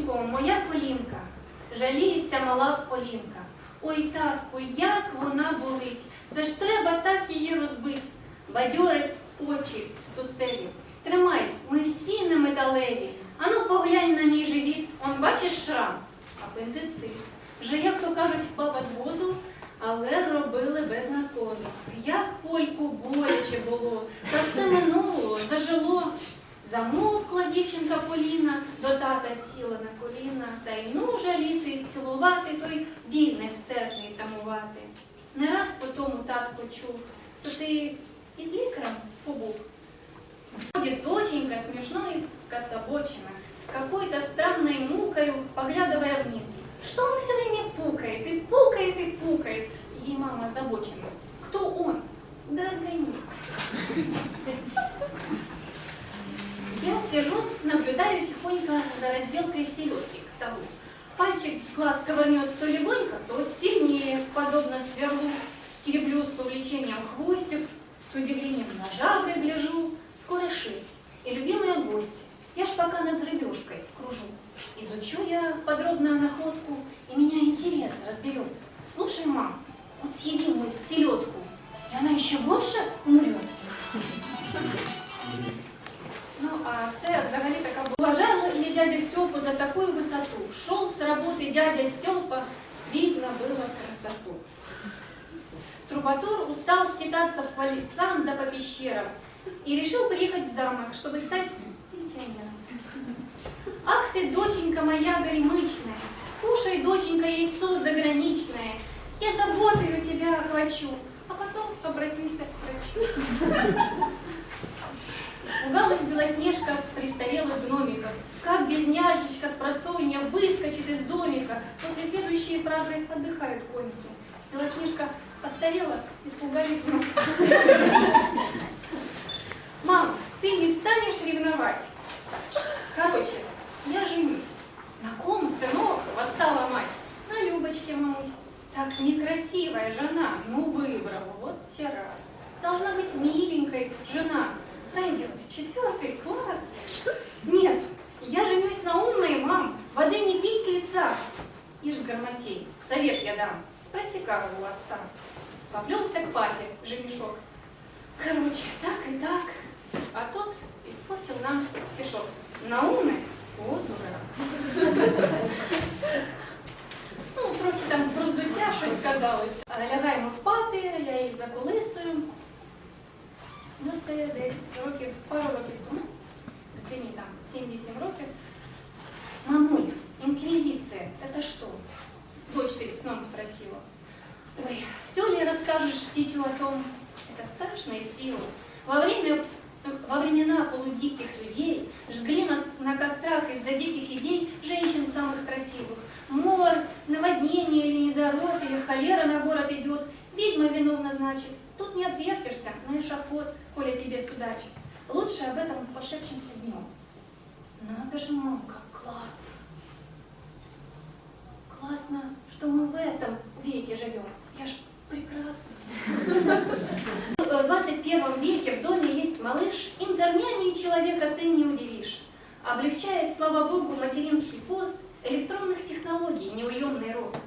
доченько, моя колінка, жаліється мала Полінка. Ой, татку, як вона болить, це ж треба так її розбить. Бадьорить очі туселі. Тримайсь, ми всі не металеві. Ану поглянь на мій живіт, он бачиш шрам, апендицит. Вже, як то кажуть, баба з воду, але робили без наркозу. Як польку боляче було, та все минуло, зажило. Замовкла дівчинка Поліна, до тата сіла на коліна, та й ну жаліти, цілувати, той біль нестерпний тамувати. Не раз по тому татко чув, це ти із лікарем побув. Ходит доченька смешно и скособочена, с какой-то странной мукою, поглядывая вниз. Что он все время пукает, и пукает, и пукает? Ей мама озабочена. Кто он? Да организм. Сижу, наблюдаю тихонько за разделкой селедки к столу. Пальчик глаз ковырнет то легонько, то сильнее, подобно сверлу. Тереблю с увлечением хвостик, с удивлением на жабры гляжу. Скоро шесть. И любимые гости. Я ж пока над рыбешкой кружу. Изучу я подробно находку, и меня интерес разберет. Слушай, мам, вот съедим мы селедку, и она еще больше умрет. За такую высоту? Шел с работы дядя Степа, видно было красоту. Трубатур устал скитаться по лесам да по пещерам и решил приехать в замок, чтобы стать пенсионером. Ах ты, доченька моя горемычная, скушай, доченька, яйцо заграничное, я заботою тебя охвачу, а потом обратимся к врачу. Испугалась Белоснежка домика. После следующей фразы отдыхают комики. Белоснежка постарела, испугались гномики. Мам, ты не станешь ревновать? Короче, я женюсь. На ком, сынок, восстала мать? На Любочке, мамусь. Так некрасивая жена, ну выбрала, вот те раз. Должна быть миленькой жена. Пройдет четвертый класс. Нет, я женюсь на умной, мам. Воды не пить с лица. Ишь, Гарматей, совет я дам. Спроси-ка у отца. Поплелся к папе женишок. Короче, так и так. А тот испортил нам стишок. На умный? О, дурак. Ну, трохи там про здуття щось сказалось. А Лягаємо спати, я їх заколисую. Ну, це десь років, пару років тому, Сном спросила. Ой, все ли расскажешь дитю о том? Это страшная сила. Во время во времена полудиких людей жгли нас на кострах из-за диких идей женщин самых красивых. Мор, наводнение или недород, или холера на город идет, ведьма виновна значит. Тут не отвертишься на эшафот, коли тебе судачит. Лучше об этом пошепчемся днем. Надо же, мам, как классно. Классно, что мы в этом веке живем. Я ж прекрасно. В 21 веке в доме есть малыш, интерняней человека ты не удивишь. Облегчает, слава богу, материнский пост электронных технологий, неуемный рост.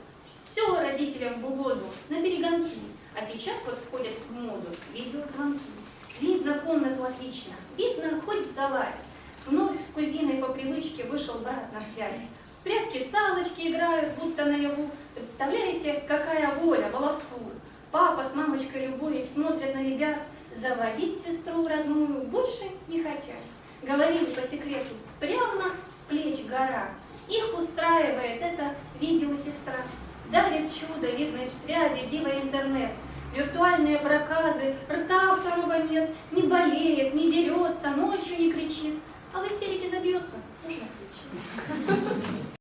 Все родителям в угоду, на перегонки. А сейчас вот входят в моду видеозвонки. Видно комнату отлично, видно хоть залазь. Вновь с кузиной по привычке вышел брат на связь. В салочки играют, будто наяву. Представляете, какая воля, баловству. Папа с мамочкой любовью смотрят на ребят, заводить сестру родную больше не хотят. Говорили по секрету, прямо с плеч гора. Их устраивает эта видеосестра. Дарит чудо видной связи, дива интернет. Виртуальные проказы, рта второго нет, не болеет, не дерется, ночью не кричит. А в истерике забьется, можно включить.